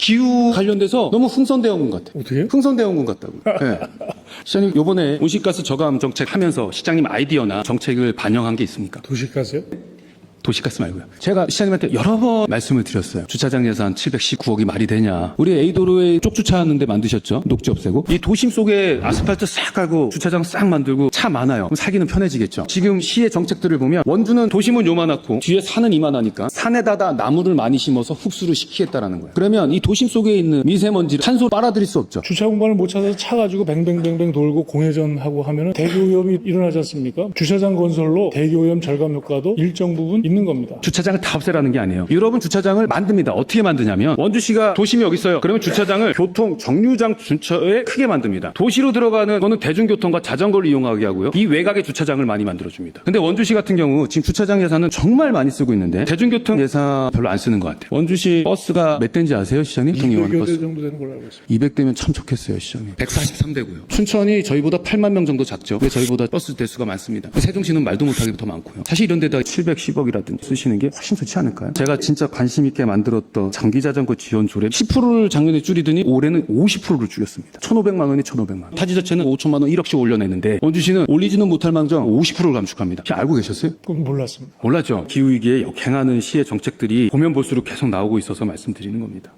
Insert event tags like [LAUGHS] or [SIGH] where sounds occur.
기후 관련돼서 너무 흥선대원군 같아. 어떻게요? 흥선대원군 같다고. [LAUGHS] 네. 시장님 요번에 온실가스 저감 정책 하면서 시장님 아이디어나 정책을 반영한 게 있습니까? 도시가스요? 도시가스 말고요. 제가 시장님한테 여러 번 말씀을 드렸어요. 주차장 예산 719억이 말이 되냐. 우리 A도로에 쪽 주차하는데 만드셨죠? 녹지 없애고. 이 도심 속에 아스팔트 싹 깔고 주차장 싹 만들고 차 많아요. 그럼 살기는 편해지겠죠. 지금 시의 정책들을 보면 원주는 도심은 요만하고 뒤에 산은 이만하니까 산에다가 나무를 많이 심어서 흡수를 시키겠다라는 거예요. 그러면 이 도심 속에 있는 미세먼지를 탄소 빨아들일 수 없죠. 주차 공간을 못 찾아서 차 가지고 뱅뱅뱅뱅 돌고 공회전 하고 하면 은 대기오염이 일어나지 않습니까? 주차장 건설로 대기오염 절감 효과도 일정 부분 있는 겁니다. 주차장을 다 없애라는 게 아니에요. 유럽은 주차장을 만듭니다. 어떻게 만드냐면 원주시가 도심이 여기 있어요. 그러면 주차장을 교통 정류장 근처에 크게 만듭니다. 도시로 들어가는 거는 대중교통과 자전거를 이용하게 하고요. 이 외곽에 주차장을 많이 만들어줍니다. 근데 원주시 같은 경우 지금 주차장 예산은 정말 많이 쓰고 있는데 대중교통 예산 별로 안 쓰는 것 같아요. 원주시 버스가 몇 대인지 아세요, 시장님? 통이용 200여 버스. 대 정도 되는 걸로 알고 있습니다. 200대면 참 좋겠어요, 시장님. 143대고요. 춘천이 저희보다 8만 명 정도 작죠. 근데 저희보다 버스 대수가 많습니다. 세종시는 말도 못하게 더 많고요. 사실 이런 데다 710억이 라든지 쓰시는 게 훨씬 좋지 않을까요? 제가 진짜 관심 있게 만들었던 장기 자전거 지원 조례 10%를 작년에 줄이더니 올해는 50%를 줄였습니다. 1,500만 원이 1,500만 원. 타지자체는 5천만 원 1억씩 올려내는데 원주시는 올리지는 못할 망정 50%를 감축합니다. 혹시 알고 계셨어요? 그건 몰랐습니다. 몰랐죠. 기후 위기에 역행하는 시의 정책들이 보면 볼수록 계속 나오고 있어서 말씀드리는 겁니다.